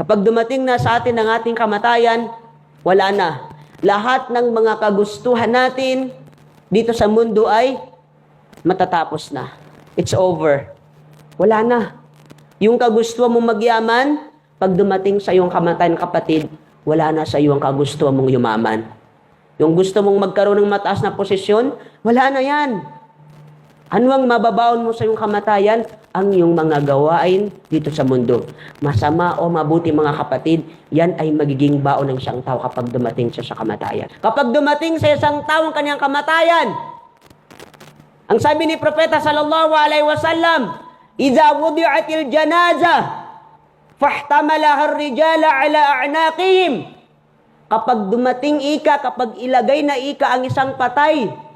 Kapag dumating na sa atin ang ating kamatayan, wala na. Lahat ng mga kagustuhan natin dito sa mundo ay matatapos na. It's over. Wala na. Yung kagustuhan mong magyaman, pag dumating sa iyong kamatayan kapatid, wala na sa iyo ang kagustuhan mong yumaman. Yung gusto mong magkaroon ng mataas na posisyon, wala na yan. Ano ang mababaon mo sa iyong kamatayan? Ang iyong mga gawain dito sa mundo. Masama o mabuti mga kapatid, yan ay magiging baon ng isang tao kapag dumating siya sa kamatayan. Kapag dumating sa isang tao ang kanyang kamatayan, ang sabi ni Propeta sallallahu alaihi wasallam, "Idza wudi'atil janaza, fahtamalaha ar-rijala ala a'naqihim." Kapag dumating ika, kapag ilagay na ika ang isang patay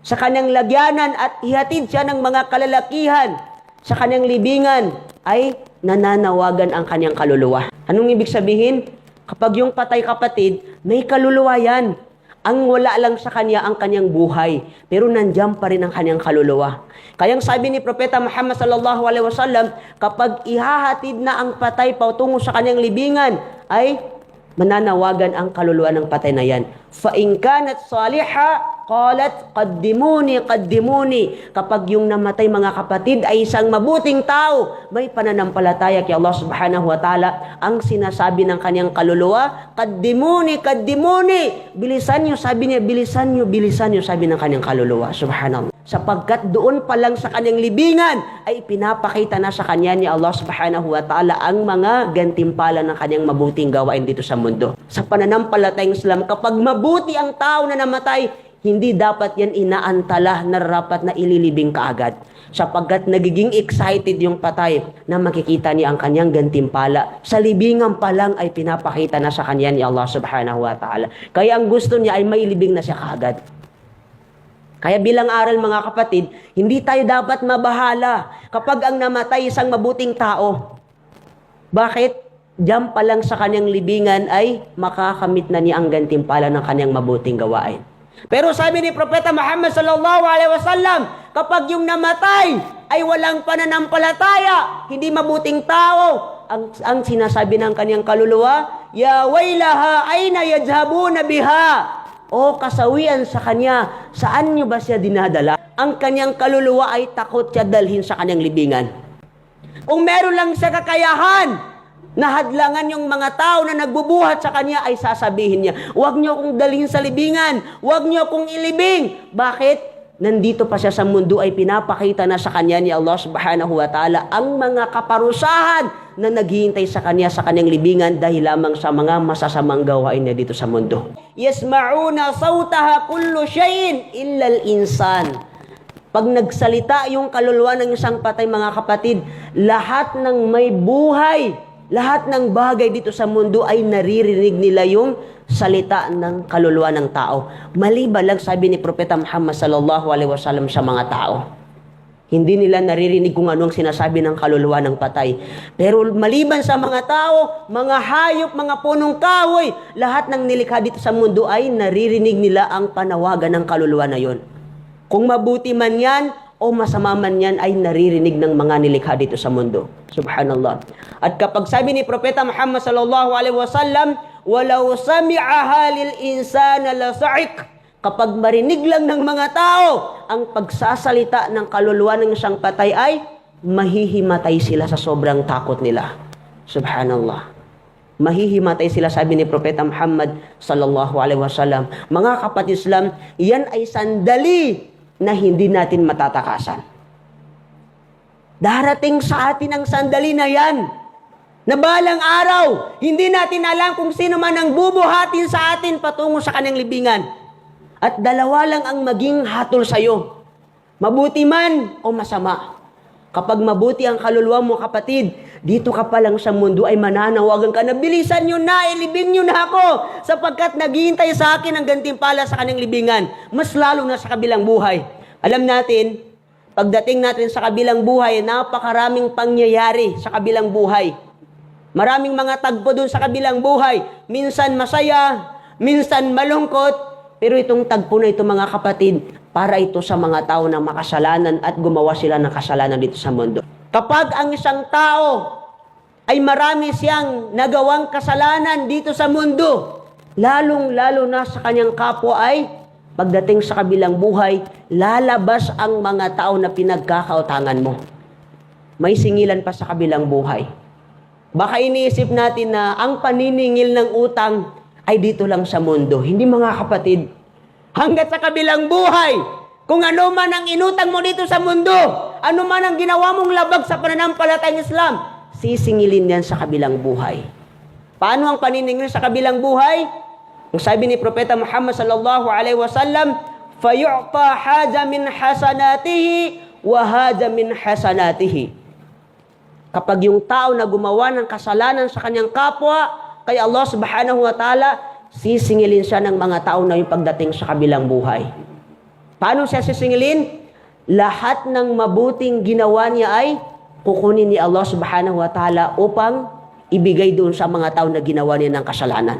sa kanyang lagyanan at ihatid siya ng mga kalalakihan sa kanyang libingan, ay nananawagan ang kanyang kaluluwa. Anong ibig sabihin? Kapag yung patay kapatid, may kaluluwa yan. Ang wala lang sa kanya ang kanyang buhay, pero nandiyan pa rin ang kanyang kaluluwa. Kayang sabi ni Propeta Muhammad sallallahu alaihi wasallam, kapag ihahatid na ang patay patungo sa kanyang libingan, ay mananawagan ang kaluluwa ng patay na yan. Fa in kanat saliha, qalat qaddimuni qaddimuni. Kapag yung namatay mga kapatid ay isang mabuting tao, may pananampalataya kay Allah Subhanahu wa Ta'ala, ang sinasabi ng kanyang kaluluwa, qaddimuni qaddimuni. Bilisan niyo, sabi niya, bilisan niyo, bilisan niyo, sabi ng kanyang kaluluwa. Subhanallah. Sapagkat doon pa lang sa kanyang libingan ay pinapakita na sa kanya ni Allah Subhanahu wa Ta'ala ang mga gantimpala ng kanyang mabuting gawain dito sa mundo. Sa pananampalatayang Islam, kapag mabuti ang tao na namatay, hindi dapat yan inaantala na rapat na ililibing kaagad. Sapagkat nagiging excited yung patay na makikita niya ang kanyang gantimpala. Sa libingan pa lang ay pinapakita na sa kanya ni Allah subhanahu wa ta'ala. Kaya ang gusto niya ay mailibing na siya kaagad. Kaya bilang aral mga kapatid, hindi tayo dapat mabahala kapag ang namatay isang mabuting tao. Bakit? Diyan pa lang sa kanyang libingan ay makakamit na niya ang gantimpala ng kanyang mabuting gawain. Pero sabi ni Propeta Muhammad sallallahu alaihi wasallam, kapag yung namatay ay walang pananampalataya, hindi mabuting tao, ang, ang sinasabi ng kanyang kaluluwa, Ya waylaha aina yadhhabuna biha? O kasawian sa kanya, saan niyo ba siya dinadala? Ang kanyang kaluluwa ay takot siya dalhin sa kanyang libingan. Kung meron lang siya kakayahan, nahadlangan yung mga tao na nagbubuhat sa kanya ay sasabihin niya, huwag niyo akong dalhin sa libingan, huwag niyo akong ilibing. Bakit? Nandito pa siya sa mundo ay pinapakita na sa kanya ni Allah subhanahu wa ta'ala ang mga kaparusahan na naghihintay sa kanya sa kanyang libingan dahil lamang sa mga masasamang gawain niya dito sa mundo. Yasma'una sawtaha kullu shayin illa al-insan. Pag nagsalita yung kaluluwa ng isang patay mga kapatid, lahat ng may buhay, lahat ng bagay dito sa mundo ay naririnig nila yung salita ng kaluluwa ng tao. Maliban lang sabi ni Propeta Muhammad sallallahu alaihi wasallam sa mga tao. Hindi nila naririnig kung ano ang sinasabi ng kaluluwa ng patay. Pero maliban sa mga tao, mga hayop, mga punong kahoy, lahat ng nilikha dito sa mundo ay naririnig nila ang panawagan ng kaluluwa na yon. Kung mabuti man yan o masama man yan ay naririnig ng mga nilikha dito sa mundo. Subhanallah. At kapag sabi ni Propeta Muhammad sallallahu alaihi wasallam, "Walau sami'aha lil insana la sa'ik." Kapag marinig lang ng mga tao ang pagsasalita ng kaluluwa ng isang patay ay mahihimatay sila sa sobrang takot nila. Subhanallah. Mahihimatay sila sabi ni Propeta Muhammad sallallahu alaihi wasallam. Mga kapatid Islam, yan ay sandali na hindi natin matatakasan. Darating sa atin ang sandali na yan. Na balang araw, hindi natin alam kung sino man ang bubuhatin sa atin patungo sa kanyang libingan. At dalawa lang ang maging hatol sa iyo. Mabuti man o masama. Kapag mabuti ang kaluluwa mo kapatid, dito ka pa lang sa mundo ay mananawagan ka na bilisan nyo na, ilibing nyo na ako sapagkat naghihintay sa akin ang gantimpala sa kanyang libingan. Mas lalo na sa kabilang buhay. Alam natin, pagdating natin sa kabilang buhay, napakaraming pangyayari sa kabilang buhay. Maraming mga tagpo doon sa kabilang buhay. Minsan masaya, minsan malungkot, pero itong tagpo na ito mga kapatid, para ito sa mga tao na makasalanan at gumawa sila ng kasalanan dito sa mundo. Kapag ang isang tao ay marami siyang nagawang kasalanan dito sa mundo. Lalong-lalo na sa kanyang kapwa ay pagdating sa kabilang buhay, lalabas ang mga tao na pinagkakautangan mo. May singilan pa sa kabilang buhay. Baka iniisip natin na ang paniningil ng utang ay dito lang sa mundo. Hindi mga kapatid. Hanggat sa kabilang buhay, kung ano man ang inutang mo dito sa mundo, ano man ang ginawa mong labag sa pananampalatayang Islam, sisingilin yan sa kabilang buhay. Paano ang paniningil sa kabilang buhay? Ang sabi ni Propeta Muhammad sallallahu alaihi wasallam, fayu'ta haja min hasanatihi wa haja min hasanatihi. Kapag yung tao na gumawa ng kasalanan sa kanyang kapwa, kay Allah subhanahu wa ta'ala, sisingilin siya ng mga tao na yung pagdating sa kabilang buhay. Paano siya sisingilin? Lahat ng mabuting ginawa niya ay kukunin ni Allah subhanahu wa ta'ala upang ibigay doon sa mga tao na ginawa niya ng kasalanan.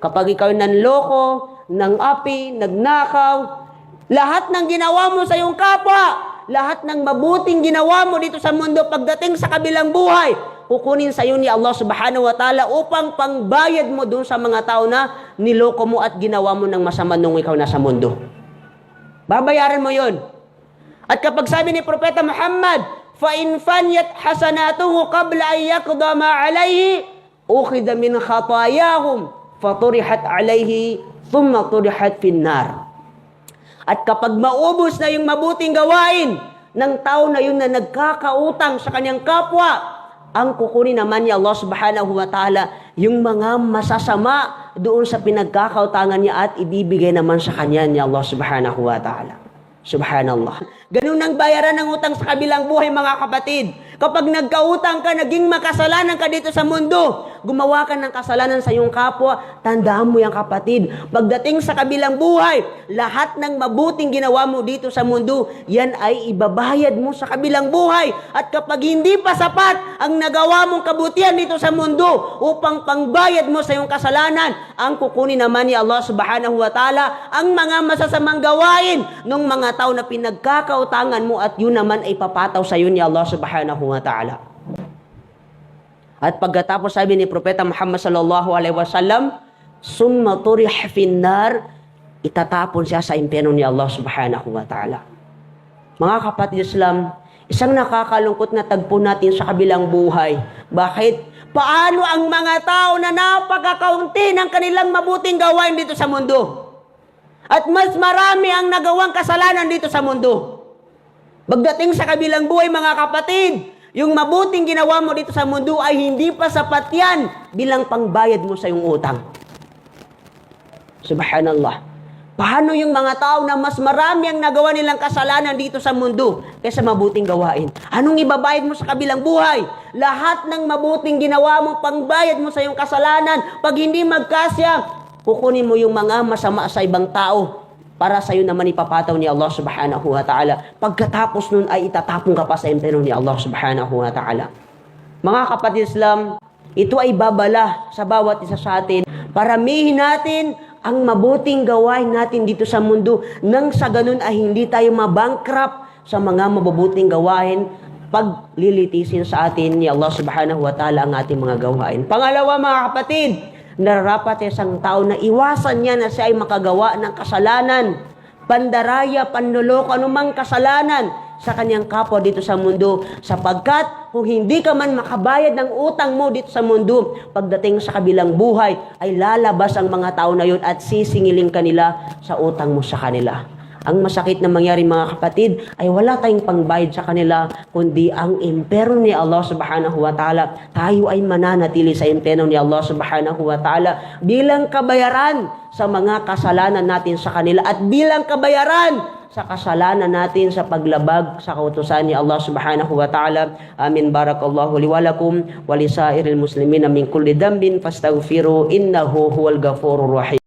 Kapag ikaw nanloko, nang api, nagnakaw, lahat ng ginawa mo sa iyong kapwa, lahat ng mabuting ginawa mo dito sa mundo pagdating sa kabilang buhay, kukunin sa iyo ni Allah subhanahu wa ta'ala upang pangbayad mo doon sa mga tao na niloko mo at ginawa mo ng masama nung ikaw nasa mundo. Babayaran mo yon. At kapag sabi ni Propeta Muhammad, فَإِنْ فَنْيَتْ حَسَنَاتُهُ قَبْلَ أَنْ يَقْضَى مَا عَلَيْهِ أُخِذَ مِنْ خَطَايَاهُمْ فَطُرِحَتْ عَلَيْهِ ثُمَّ طُرِحَتْ فِي النَّارِ At kapag maubos na yung mabuting gawain ng tao na yun na nagkakautang sa kanyang kapwa, ang kukunin naman ni Allah subhanahu wa ta'ala yung mga masasama doon sa pinagkakautangan niya at ibibigay naman sa kanya ni Allah subhanahu wa ta'ala. Subhanallah. Ganun ang bayaran ng utang sa kabilang buhay mga kapatid. Kapag nagkautang ka, naging makasalanan ka dito sa mundo, gumawa ka ng kasalanan sa iyong kapwa, tandaan mo yan kapatid. Pagdating sa kabilang buhay, lahat ng mabuting ginawa mo dito sa mundo, yan ay ibabayad mo sa kabilang buhay. At kapag hindi pa sapat ang nagawa mong kabutihan dito sa mundo upang pangbayad mo sa iyong kasalanan, ang kukunin naman ni Allah subhanahu wa ta'ala ang mga masasamang gawain ng mga tao na pinagkakautangan mo at yun naman ay papataw sa iyo ni Allah subhanahu wa ta'ala. At pagkatapos sabi ni Propeta Muhammad sallallahu alaihi wasallam, summa turih finnar, itatapon siya sa impyerno ni Allah subhanahu wa ta'ala. Mga kapatid Islam, isang nakakalungkot na tagpo natin sa kabilang buhay. Bakit? Paano ang mga tao na napakakaunti ng kanilang mabuting gawain dito sa mundo? At mas marami ang nagawang kasalanan dito sa mundo. Pagdating sa kabilang buhay, mga kapatid, yung mabuting ginawa mo dito sa mundo ay hindi pa sapat yan bilang pangbayad mo sa iyong utang. Subhanallah. Paano yung mga tao na mas marami ang nagawa nilang kasalanan dito sa mundo kaysa mabuting gawain? Anong ibabayad mo sa kabilang buhay? Lahat ng mabuting ginawa mo, pangbayad mo sa iyong kasalanan, pag hindi magkasya, kukunin mo yung mga masama sa ibang tao para sa iyo naman ipapataw ni Allah subhanahu wa ta'ala. Pagkatapos nun ay itatapon ka pa sa impero ni Allah subhanahu wa ta'ala. Mga kapatid Islam, ito ay babala sa bawat isa sa atin. Paramihin natin ang mabuting gawain natin dito sa mundo nang sa ganun ay hindi tayo mabankrupt sa mga mabubuting gawain pag lilitisin sa atin ni Allah subhanahu wa ta'ala ang ating mga gawain. Pangalawa mga kapatid, nararapat isang tao na iwasan niya na siya ay makagawa ng kasalanan, pandaraya, panluloko, anumang kasalanan sa kanyang kapwa dito sa mundo sapagkat kung hindi ka man makabayad ng utang mo dito sa mundo pagdating sa kabilang buhay ay lalabas ang mga tao na yun at sisingiling kanila sa utang mo sa kanila. Ang masakit na mangyari mga kapatid ay wala tayong pangbayad sa kanila kundi ang impero ni Allah subhanahu wa ta'ala. Tayo ay mananatili sa impero ni Allah subhanahu wa ta'ala bilang kabayaran sa mga kasalanan natin sa kanila at bilang kabayaran sa kasalanan natin sa paglabag sa kautusan ni Allah subhanahu wa ta'ala. Amin. Barakallahu liwalakum walisairil muslimin min kulli dambin fastaghfiru innahu huwal ghafurur rahim.